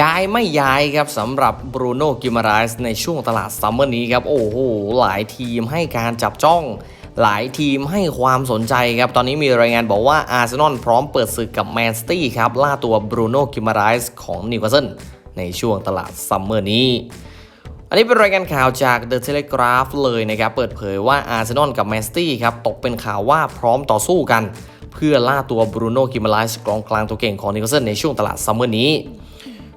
ย้ายไม่ย้ายครับสำหรับบรูโน่กิมาไรส์ในช่วงตลาดซัมเมอร์นี้ครับโอ้โหหลายทีมให้การจับจ้องหลายทีมให้ความสนใจครับ ตอนนี้มีรายงานบอกว่าอาร์เซนอลพร้อมเปิดศึกกับแมนซิตี้ครับ ล่าตัวบรูโน่กิมาไรส์ของนิวคาสเซิลในช่วงตลาดซัมเมอร์นี้ อันนี้เป็นรายงานข่าวจาก The Telegraph เลยนะครับ เปิดเผยว่าอาร์เซนอลกับแมนซิตี้ครับ ตกเป็นข่าวว่าพร้อมต่อสู้กัน เพื่อล่าตัวบรูโน่กิมาไรส์กองกลางตัวเก่งของนิวคาสเซิลในช่วงตลาดซัมเมอร์นี้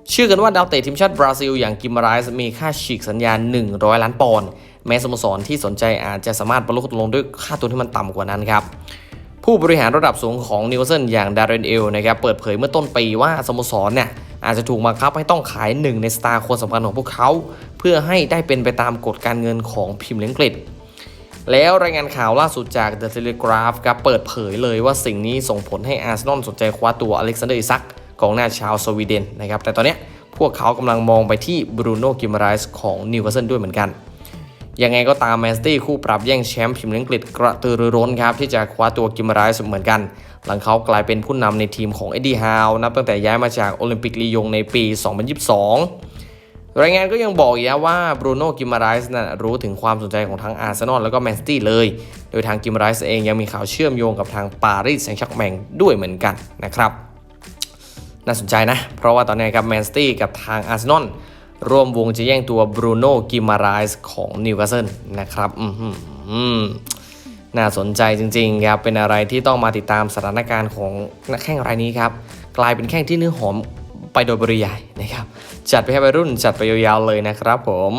เชื่อกันว่าดาวเตะทีมชาติบราซิล อย่างกิมารายส์มีค่าฉีกสัญญา 100 ล้านปอนด์แม้สโมสรที่สนใจอาจจะสามารถบรรลุข้อตกลงด้วยค่าตัวที่มันต่ำกว่านั้นครับผู้บริหารระดับสูงของนิวเซิลอย่างดาร์เรนเอลนะครับเปิดเผยเมื่อต้นปีว่าสโมสรเนี่ยอาจจะถูกบังคับให้ต้องขายหนึ่งในสตาร์คนสำคัญของพวกเขา เพื่อให้ได้เป็นไปตามกฎการเงินของพิมพ์เลียงกฤษแล้วรายงานข่าวล่าสุดจาก The Telegraph ครับเปิดเผยเลยว่าสิ่งนี้ส่งผลให้อาร์เซนอลสนใจคว้าตัวอเล็กซานเดอร์อิซัก กองหน้าชาวสวีเดนนะครับแต่ตอนนี้พวกเขากำลังมองไปที่บรูโน่กิมารส์ของนิวคาสเซิลด้วยเหมือนกันยังไงก็ตามแมนซิตี้คู่ปรับแย่งแชมป์พรีเมียร์อังกฤษกระตือรือร้นครับ ที่จะคว้าตัวกิมารายส์เหมือนกัน หลังเขากลายเป็นผู้นำในทีมของเอ็ดดี้ฮาวนับตั้งแต่ย้ายมาจากโอลิมปิกลียงในปี 2022 รายงานก็ยังบอกอีกว่าบรูโน่กิมารส์นั้นรู้ถึงความสนใจของทั้งอาร์เซนอลแล้วก็แมนซิตี้เลย โดยทางกิมารส์เองยังมีข่าวเชื่อมโยงกับทางปารีสแซงต์แชร์กแมงด้วยเหมือนกันนะครับ น่าสนใจนะ เพราะว่าตอนนี้ครับแมนซิตี้กับทางอาร์เซนอลร่วมวงจะแย่งตัวบรูโน่กิมารายส์ของนิวคาสเซิลนะครับอือหือน่าสนใจจริงๆครับ เป็นอะไรที่ต้องมาติดตามสถานการณ์ของนักแข่งรายนี้ครับ กลายเป็นแข่งที่เนื้อหอมไปโดยปริยายนะครับ จัดไปให้วัยรุ่นจัดไปยาวๆเลยนะครับผม